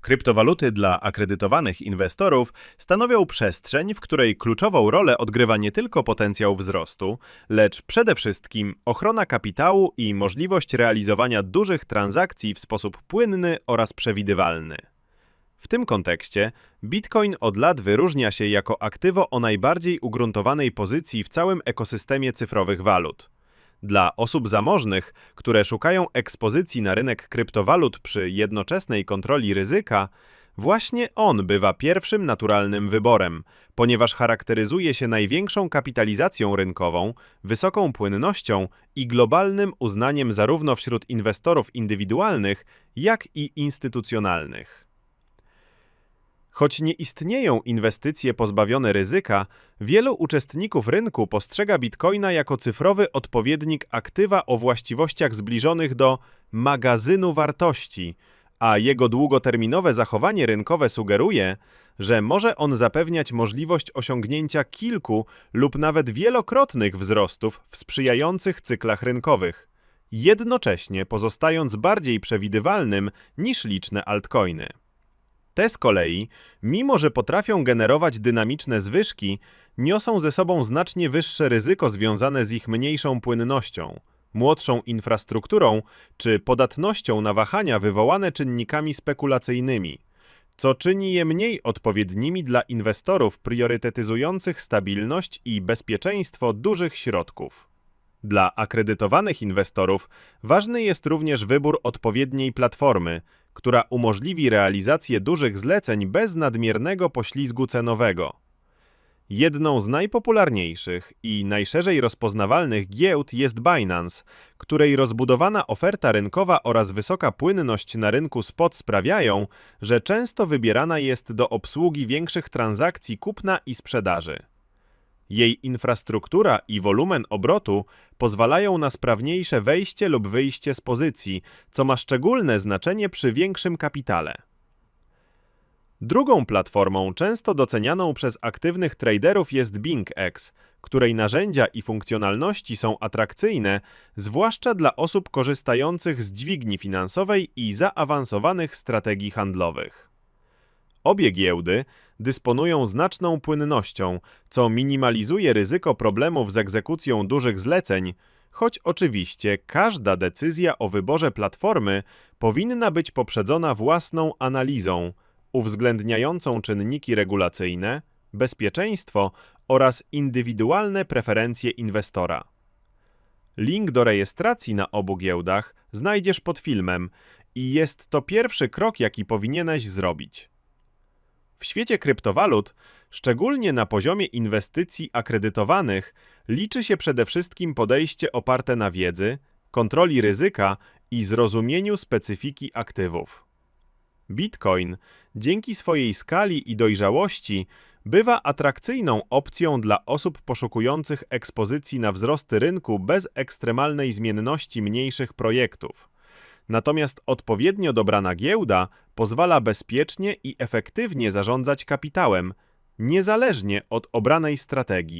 Kryptowaluty dla akredytowanych inwestorów stanowią przestrzeń, w której kluczową rolę odgrywa nie tylko potencjał wzrostu, lecz przede wszystkim ochrona kapitału i możliwość realizowania dużych transakcji w sposób płynny oraz przewidywalny. W tym kontekście Bitcoin od lat wyróżnia się jako aktywo o najbardziej ugruntowanej pozycji w całym ekosystemie cyfrowych walut. Dla osób zamożnych, które szukają ekspozycji na rynek kryptowalut przy jednoczesnej kontroli ryzyka, właśnie on bywa pierwszym naturalnym wyborem, ponieważ charakteryzuje się największą kapitalizacją rynkową, wysoką płynnością i globalnym uznaniem zarówno wśród inwestorów indywidualnych, jak i instytucjonalnych. Choć nie istnieją inwestycje pozbawione ryzyka, wielu uczestników rynku postrzega bitcoina jako cyfrowy odpowiednik aktywa o właściwościach zbliżonych do magazynu wartości, a jego długoterminowe zachowanie rynkowe sugeruje, że może on zapewniać możliwość osiągnięcia kilku lub nawet wielokrotnych wzrostów w sprzyjających cyklach rynkowych, jednocześnie pozostając bardziej przewidywalnym niż liczne altcoiny. Te z kolei, mimo że potrafią generować dynamiczne zwyżki, niosą ze sobą znacznie wyższe ryzyko związane z ich mniejszą płynnością, młodszą infrastrukturą czy podatnością na wahania wywołane czynnikami spekulacyjnymi, co czyni je mniej odpowiednimi dla inwestorów priorytetyzujących stabilność i bezpieczeństwo dużych środków. Dla akredytowanych inwestorów ważny jest również wybór odpowiedniej platformy, która umożliwi realizację dużych zleceń bez nadmiernego poślizgu cenowego. Jedną z najpopularniejszych i najszerzej rozpoznawalnych giełd jest Binance, której rozbudowana oferta rynkowa oraz wysoka płynność na rynku spot sprawiają, że często wybierana jest do obsługi większych transakcji kupna i sprzedaży. Jej infrastruktura i wolumen obrotu pozwalają na sprawniejsze wejście lub wyjście z pozycji, co ma szczególne znaczenie przy większym kapitale. Drugą platformą często docenianą przez aktywnych traderów jest BingX, której narzędzia i funkcjonalności są atrakcyjne, zwłaszcza dla osób korzystających z dźwigni finansowej i zaawansowanych strategii handlowych. Obie giełdy dysponują znaczną płynnością, co minimalizuje ryzyko problemów z egzekucją dużych zleceń, choć oczywiście każda decyzja o wyborze platformy powinna być poprzedzona własną analizą, uwzględniającą czynniki regulacyjne, bezpieczeństwo oraz indywidualne preferencje inwestora. Link do rejestracji na obu giełdach znajdziesz pod filmem i jest to pierwszy krok, jaki powinieneś zrobić. W świecie kryptowalut, szczególnie na poziomie inwestycji akredytowanych, liczy się przede wszystkim podejście oparte na wiedzy, kontroli ryzyka i zrozumieniu specyfiki aktywów. Bitcoin, dzięki swojej skali i dojrzałości, bywa atrakcyjną opcją dla osób poszukujących ekspozycji na wzrosty rynku bez ekstremalnej zmienności mniejszych projektów. Natomiast odpowiednio dobrana giełda pozwala bezpiecznie i efektywnie zarządzać kapitałem, niezależnie od obranej strategii.